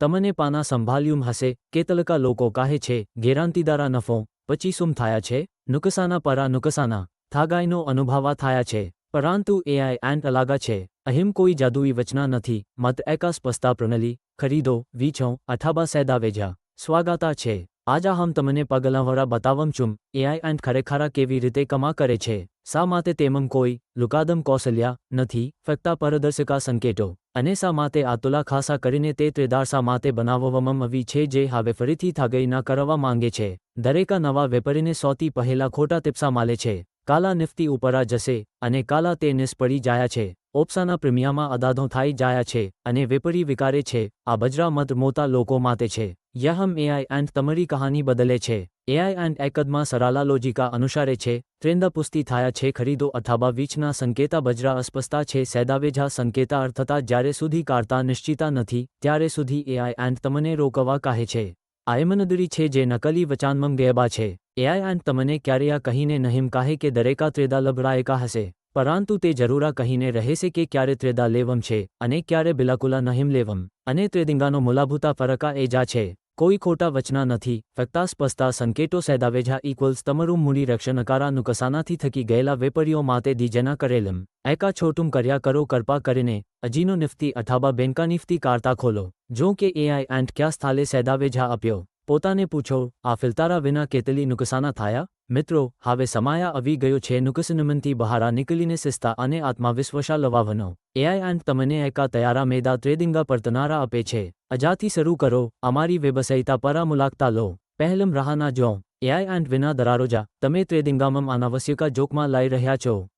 તમને પાના સંભાળ્યું હશે કેતલકા લોકો કહે છે ગેરંટીદારા નફો પચીસુમ થયા છે, નુકસાના પરા નુકસાના થાગાઈનો અનુભવા થયા છે, પરંતુ એઆઈ એન્ડ અલાગા છે, અહીમ કોઈ જાદુઈ વચના નથી, મત એકા સ્પસ્તા પ્રણાલી, ખરીદો, વીછો, અથાબા સેદાવેજા સ્વાગતા છે, આજા હમ તમને પગલાંવરા બતાવમ છું એઆઈ એન્ડ ખરેખરા કેવી રીતે કમા કરે છે. શા માટે તેમમ કોઈ લુકાદમ કૌશલ્યા નથી? ફક્ત પારદર્શિકા સંકેતો. અને શા માટે આતુલા ખાસા કરીને તે ત્રેદાર શા માટે બનાવવામાં આવી છે જે હવે ફરીથી થાગઈ ના કરવા માંગે છે? દરેકા નવા વેપારીને સૌથી પહેલા ખોટા ટિપ્સા માલે છે. કાલા નિફ્ટી ઉપરા જશે અને કાલા તે નિષ્પડી જાયા છે. ઓપ્સાના પ્રીમિયામાં અદાધો થઈ જાયા છે અને વેપારી વિકારે છે. આ બજરા મત મોટા લોકો માટે છે. યહમ એઆઈ એન્ડ તમારી કહાની બદલે છે. એઆઈ એન્ડ એકદમાં સરાલા લોજિકા અનુસારે છે ટ્રેન્ડ થાયા છે, ખરીદો અથાબા વીચના સંકેતા બજરા અસ્પષ્ટા છે, સેદાવેજા સંકેતા અર્થતા જ્યારે સુધી કાઢતા નિશ્ચિતા નથી, ત્યારે સુધી એઆઈ એન્ડ તમને રોકવા કહે છે. આયમનદરી છે જે નકલી વચાનમમ ગેબા છે. એઆઈ એન્ડ તમને ક્યારેય કહીને નહીં કહે કે દરેકા ત્રેદા લબડાયકા હશે. પરંતુ તે જરૂરા કહીને રહેશે કે ક્યારે ત્રેદા લેવમ છે, અને ક્યારે બિલાકુલા નહીં લેવમ. અને ત્રેદિંગાનો મૂલાભૂતા ફરકા એ જા છે. કોઈ ખોટા વચના નથી. ફક્તા સ્પષ્ટતા સંકેતો સેદાવેજા ઇક્વલ્સ તમારું મૂડી રક્ષણકારા નુકસાનાથી થકી ગયેલા વેપારીઓ માટે દીજેના કરેલમ એકા છોટું કર્યા કરો કૃપા કરીને, અજીનો નિફ્તી અથાબા બેંકા નિફ્તી કારતા ખોલો. જો કે એઆઈ એન્ડ ક્યાં સ્થાલે સેદાવેજા આપ્યો? પોતાને પૂછો, આ ફિલતારા વિના કેતલી નુકસાના થયા? મિત્રો, હવે સમાયા આવી ગયો છે નુકસાનમંતી બહારા નીકળીને શિસ્તા અને આત્મવિશ્વાસા લવાવનો એઆઈ એન્ડ તમને એકા તૈયારા મેદા ત્રેદિંગા પરતનારા આપે છે. અજાથી શરૂ કરો, અમારી વેબસાઇટા પરા મુલાકતા લો. પહેલમ રાહના જો એઆઈ એન્ડ વિના દરારોજા તમે ત્રેદિંગામમ અનાવશ્યકા જોકમાં લાઈ રહ્યા છો.